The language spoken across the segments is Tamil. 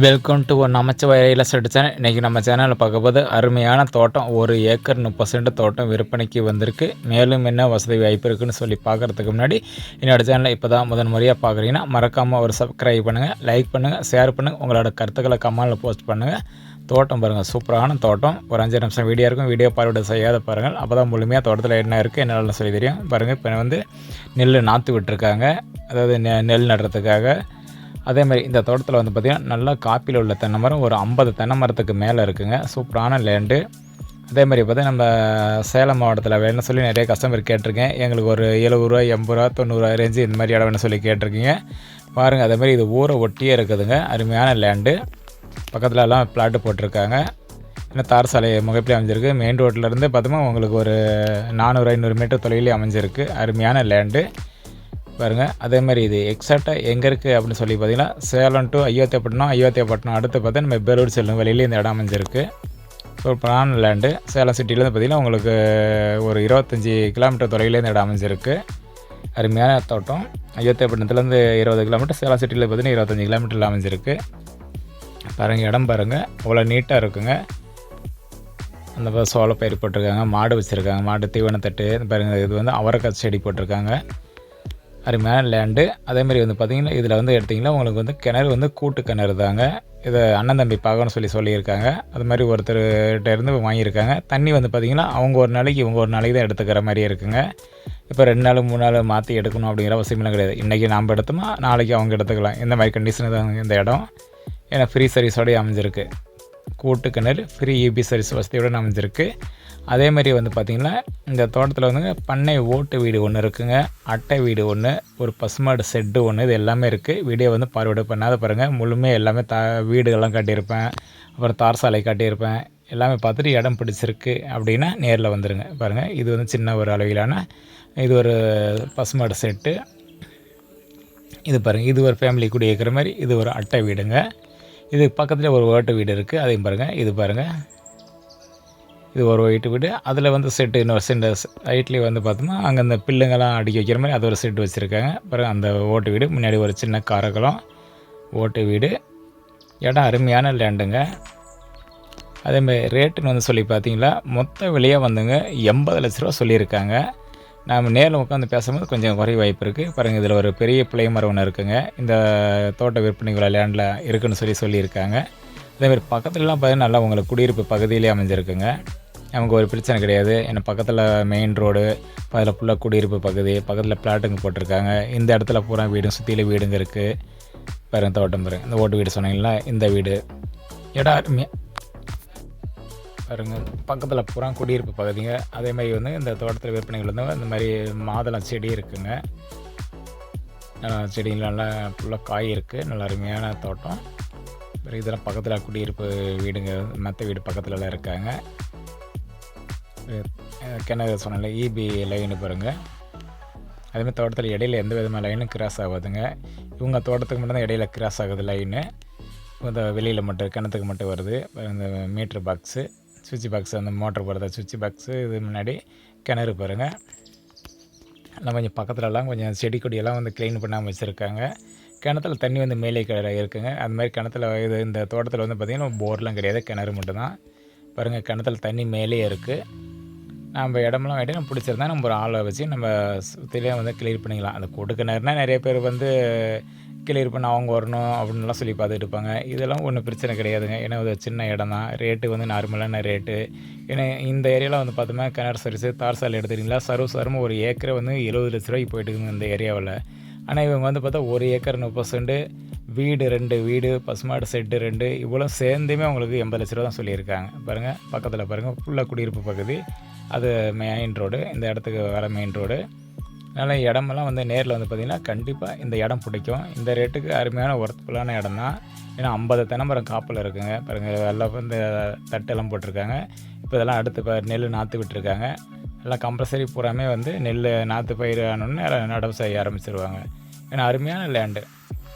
வெல்கம் டு ஒரு நமச்சிவாய ரியல் எஸ்டேட் சேனல் இன்றைக்கி நம்ம சேனலில் பார்க்கும்போது அருமையான தோட்டம். ஒரு ஏக்கர் முப்பது சென்ட் தோட்டம் விற்பனைக்கு வந்திருக்கு. மேலும் என்ன வசதி வாய்ப்பு இருக்குதுன்னு சொல்லி பார்க்குறதுக்கு முன்னாடி என்னோடய சேனலை இப்போ தான் முதன் முறையாக பார்க்குறீங்கன்னா மறக்காமல் ஒரு சப்ஸ்கிரைப் பண்ணுங்கள் லைக் பண்ணுங்கள் ஷேர் பண்ணுங்கள் உங்களோட கருத்துக்களை கமெண்டில் போஸ்ட் பண்ணுங்கள் தோட்டம் பாருங்கள் சூப்பரான தோட்டம். ஒரு அஞ்சு நிமிஷம் வீடியோ இருக்கும். வீடியோ பார்வையிட செய்யாத பாருங்கள். அப்போ தான் முழுமையாக தோட்டத்தில் என்ன இருக்குது என்னெல்லாம் சொல்லி தெரியும். பாருங்கள் இப்போ வந்து நெல் நாற்று விட்டுருக்காங்க. அதாவது நெ- நெல் நடுறதுக்காக அதே மாதிரி இந்த தோட்டத்தில் வந்து பார்த்திங்கன்னா நல்லா காப்பியில் உள்ள தென்னை மரம் ஒரு ஐம்பது தென்னை மரத்துக்கு மேலே இருக்குங்க. சூப்பரான லேண்டு அதே மாதிரி பார்த்தா நம்ம சேலம் மாவட்டத்தில் வேணும்னு சொல்லி நிறைய கஸ்டமர் கேட்டிருக்கேன். எங்களுக்கு ஒரு எழுபது ரூபா எண்பது ரூபா தொண்ணூறுரூவா ரேஞ்சு இந்த மாதிரி இடம் வேணும் சொல்லி கேட்டிருக்கீங்க. பாருங்கள் அதே மாதிரி இது ஊரை ஒட்டியே இருக்குதுங்க. அருமையான லேண்டு பக்கத்தில் எல்லாம் பிளாட்டு போட்டிருக்காங்க. இன்னும் தார் சாலை முகப்பிலே அமைஞ்சிருக்கு. மெயின் ரோட்லேருந்து பார்த்தோமா உங்களுக்கு ஒரு நானூறு ஐநூறு மீட்டர் தொலைவிலே அமைஞ்சிருக்கு. அருமையான லேண்டு பாருங்கள் அதே மாதிரி இது எக்ஸாக்டாக எங்கே இருக்குது அப்படின்னு சொல்லி பார்த்தீங்கன்னா சேலம் டு அயோத்தியப்பட்டினம் அயோத்தியாப்பட்டினம் அடுத்து பார்த்தா நம்ம பெரூர் செல்லும் வழியில இந்த இடம் அமைஞ்சிருக்கு. சூப்பரான லேண்டு சேலம் சிட்டிலேருந்து பார்த்தீங்கன்னா உங்களுக்கு ஒரு இருபத்தஞ்சி கிலோமீட்டர் தொலைவில் இந்த இடம் அமைஞ்சிருக்கு. அருமையான தோட்டம். அயோத்தியப்பட்டினத்துலேருந்து இருபது கிலோமீட்டர் சேலம் சிட்டியில் பார்த்தீங்கன்னா இருபத்தஞ்சி கிலோமீட்டரில் அமைஞ்சிருக்கு. பாருங்கள் இடம் பாருங்கள் அவ்வளோ நீட்டாக இருக்குங்க. அந்த சோளப்பயிர் போட்டிருக்காங்க மாடு வச்சுருக்காங்க மாடு தீவனத்தட்டு பாருங்கள் இது வந்து அவரைக்காய் செடி போட்டிருக்காங்க. அருமையான லேண்டு அதேமாதிரி வந்து பார்த்திங்கன்னா இதில் வந்து எடுத்திங்கன்னா உங்களுக்கு வந்து கிணறு வந்து கூட்டு கிணறு தாங்க. இதை அண்ணன் தம்பி பார்க்கணும்னு சொல்லி சொல்லியிருக்காங்க. அது மாதிரி ஒருத்தர்கிட்ட இருந்து வாங்கியிருக்காங்க. தண்ணி வந்து பார்த்திங்கன்னா அவங்க ஒரு நாளைக்கு இவங்க ஒரு நாளைக்கு தான் எடுத்துக்கிற மாதிரி இருக்குங்க. இப்போ ரெண்டு நாள் மூணு நாள் மாற்றி எடுக்கணும் அப்படிங்கிற அவசியமெல்லாம் கிடையாது. இன்றைக்கி நாம் எடுத்தோமா நாளைக்கு அவங்க எடுத்துக்கலாம். இந்த மாதிரி கண்டிஷன் தான் இந்த இடம். ஏன்னா ஃப்ரீ சர்வீஸோடய அமைஞ்சிருக்கு. கூட்டு கிணறு ஃப்ரீ இபி சர்வீஸ் வசதியோடு அமைஞ்சிருக்கு. அதே மாதிரி வந்து பார்த்திங்கன்னா இந்த தோட்டத்தில் வந்துங்க பண்ணை ஓட்டு வீடு ஒன்று இருக்குங்க. அட்டை வீடு ஒன்று ஒரு பசுமாடு செட்டு ஒன்று இது எல்லாமே இருக்குது வீடியோ வந்து பார்வையிட பண்ணாத பாருங்கள் முழுமையாக எல்லாமே த வீடுகள்லாம் காட்டியிருப்பேன். அப்புறம் தார் சாலை காட்டியிருப்பேன். எல்லாமே பார்த்துட்டு இடம் பிடிச்சிருக்கு அப்படின்னா நேரில் வந்துடுங்க பாருங்கள் இது வந்து சின்ன ஒரு அளவிலான இது ஒரு பசுமாடு செட்டு. இது பாருங்கள் இது ஒரு ஃபேமிலி குடியிருக்கிற மாதிரி இது ஒரு அட்டை வீடுங்க. இது பக்கத்தில் ஒரு ஓட்டு வீடு இருக்குது அதையும் பாருங்கள் இது பாருங்கள் இது ஒரு ஒயிட்டு வீடு. அதில் வந்து செட்டு இன்னொரு சென்ட் ரைட்லேயே வந்து பார்த்தோம்னா அங்கே அந்த பில்லுங்கெல்லாம் அடிக்க வைக்கிற மாதிரி அது ஒரு செட்டு வச்சுருக்காங்க. அப்புறம் அந்த ஓட்டு வீடு முன்னாடி ஒரு சின்ன காரக்குளம் ஓட்டு வீடு. இடம் அருமையான லேண்டுங்க அதேமாதிரி ரேட்டுன்னு வந்து சொல்லி பார்த்தீங்களா மொத்த விலையாக வந்துங்க எண்பது லட்ச ரூபா சொல்லியிருக்காங்க. நாம் நேரில் உட்காந்து பேசும்போது கொஞ்சம் குறை வாய்ப்பு இருக்குது பாருங்கள் இதில் ஒரு பெரிய பிள்ளை மரம் ஒன்று இருக்குங்க. இந்த தோட்ட விற்பனை லேண்டில் இருக்குதுன்னு சொல்லி சொல்லியிருக்காங்க. அதேமாதிரி பக்கத்துலலாம் பார்த்தீங்கன்னா நல்லா உங்களுக்கு குடியிருப்பு பகுதியிலே அமைஞ்சிருக்குங்க. நமக்கு ஒரு பிரச்சனை கிடையாது. ஏன்னா பக்கத்தில் மெயின் ரோடு அதில் ஃபுல்லாக குடியிருப்பு பகுதி பக்கத்தில் பிளாட்டுங்க போட்டிருக்காங்க. இந்த இடத்துல பூரா வீடும் சுற்றில வீடுங்க இருக்குது பாருங்க தோட்டம் பாருங்க இந்த ஓட்டு வீடு சொன்னீங்களா இந்த வீடு. இடம் அருமையாக பாருங்க பக்கத்தில் பூரா குடியிருப்பு பகுதிங்க. அதே மாதிரி வந்து இந்த தோட்டத்தில் விற்பனைகள் வந்து இந்த மாதிரி மாதுளம் செடி இருக்குங்க. நல்லா செடிகள் நல்லா ஃபுல்லாக காய் இருக்குது நல்லா அருமையான தோட்டம். இதெல்லாம் பக்கத்தில் குடியிருப்பு வீடுங்க. மற்ற வீடு பக்கத்துலலாம் இருக்காங்க. கிணறு சொன்னால இபி லைனு பாருங்கள் அதேமாதிரி தோட்டத்தில் இடையில எந்த விதமான லைனும் கிராஸ் ஆகாதுங்க. இவங்க தோட்டத்துக்கு மட்டும்தான் இடையில கிராஸ் ஆகுது லைனு இந்த வெளியில் மட்டும் கிணத்துக்கு மட்டும் வருது. இந்த மீட்ரு பாக்ஸு சுவிட்ச் பாக்ஸ் அந்த மோட்டர் போடுறது சுவிட்ச் பாக்ஸு இது முன்னாடி கிணறு பாருங்கள் எல்லாம் கொஞ்சம் பக்கத்துலலாம் கொஞ்சம் செடி கொடியெல்லாம் வந்து க்ளீன் பண்ணாமல் வச்சுருக்காங்க. கிணத்துல தண்ணி வந்து மேலே கிணறு இருக்குங்க. அது மாதிரி கிணத்துல இது இந்த தோட்டத்தில் வந்து பார்த்திங்கன்னா போர்லாம் கிடையாது. கிணறு மட்டும்தான். பாருங்கள் கிணத்துல தண்ணி மேலே இருக்குது நம்ம இடமெல்லாம் வேண்டி நம்ம பிடிச்சிருந்தா நம்ம ஒரு ஆளை வச்சு நம்ம சுற்றிலே வந்து கிளியர் பண்ணிக்கலாம். அந்த கூட்டு நிறைய பேர் வந்து கிளியர் பண்ண அவங்க வரணும் அப்படின்லாம் சொல்லி பார்த்துட்டு இருப்பாங்க. இதெல்லாம் ஒன்றும் பிரச்சனை கிடையாதுங்க. ஏன்னா ஒரு சின்ன இடம் தான் ரேட்டு வந்து நார்மலான ரேட்டு ஏன்னா இந்த ஏரியாவில் வந்து பார்த்தோம்னா கிணறு சர்வீஸு தார் சாலை எடுத்துக்கிட்டிங்களா சர்வ சரம ஒரு ஏக்கரை வந்து எழுபது லட்ச ரூபாய்க்கு போயிட்டு இந்த ஏரியாவில் ஆனால் இவங்க வந்து பார்த்தா ஒரு ஏக்கர் முப்பது சென்ட் வீடு ரெண்டு வீடு பசுமாடு செட்டு ரெண்டு இவ்வளோ சேர்ந்துமே உங்களுக்கு எண்பது லட்ச ரூபா தான் சொல்லியிருக்காங்க. பாருங்கள் பக்கத்தில் பாருங்கள் ஃபுல்லாக குடியிருப்பு பகுதி. அது மெயின் ரோடு இந்த இடத்துக்கு வர மெயின் ரோடு அதனால் இடமெல்லாம் வந்து நேரில் வந்து பார்த்திங்கன்னா கண்டிப்பாக இந்த இடம் பிடிக்கும். இந்த ரேட்டுக்கு அருமையான ஒர்த்ஃபுல்லான இடம் தான் ஏன்னா ஐம்பது தென்னமரம் காப்பில் இருக்குங்க. பாருங்கள் எல்லாம் வந்து தட்டெல்லாம் போட்டிருக்காங்க. இப்போ இதெல்லாம் அடுத்து இப்போ நெல் நாற்று விட்டுருக்காங்க. எல்லாம் கம்பல்சரி பூராமே வந்து நெல் நாற்று பயிர் ஆனோடனே நடவு செய்ய ஆரம்பிச்சிருவாங்க. ஏன்னா அருமையான லேண்டு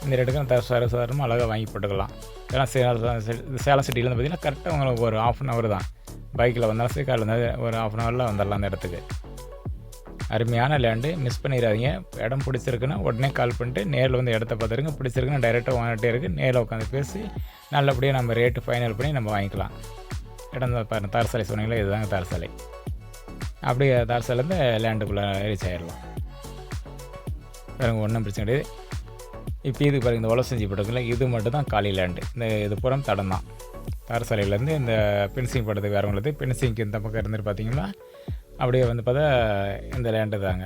இந்த ரேட்டுக்கு த சார சாரமாக அழகாக வாங்கி போட்டுக்கலாம். ஏன்னா சேலம் சேலம் சிட்டிலேருந்து பார்த்திங்கன்னா கரெக்டாக உங்களுக்கு ஒரு ஆஃப் அன் ஹவர் தான். பைக்கில் வந்தாலும் சரி காலையில் இருந்தால் ஒரு ஆஃப் அன் ஹவரில் வந்துடலாம் அந்த இடத்துக்கு. அருமையான லேண்டு மிஸ் பண்ணிடாதீங்க. இடம் பிடிச்சிருக்குன்னா உடனே கால் பண்ணிட்டு நேரில் வந்து இடத்த பார்த்துருங்க. பிடிச்சிருக்குன்னா டைரெக்டாக வாங்கிட்டே இருக்குது நேரில் உட்காந்து பேசி நல்லபடியாக நம்ம ரேட்டு ஃபைனல் பண்ணி நம்ம வாங்கிக்கலாம். இடம் தான் பாருங்கள் தார் சாலை சொன்னீங்களா இதுதாங்க தார் சாலை அப்படியே தார் சாலைலேருந்து லேண்டுக்குள்ளே ரீச் ஆயிடலாம். வேறு ஒன்றும் பிரச்சனை கிடையாது. இப்போ இது பாருங்கள் இந்த உலசஞ்சி படத்தில் இது மட்டும் தான் காலி லேண்டு இந்த இது புறம் தடம் தான். தார் சாலையிலேருந்து இந்த பென்சிங் படத்துக்கு வரவங்களுக்கு பென்சிங்க்கு இந்த பக்கம் இருந்துட்டு பார்த்தீங்கன்னா அப்படியே வந்து பார்த்தா இந்த லேண்டு தாங்க.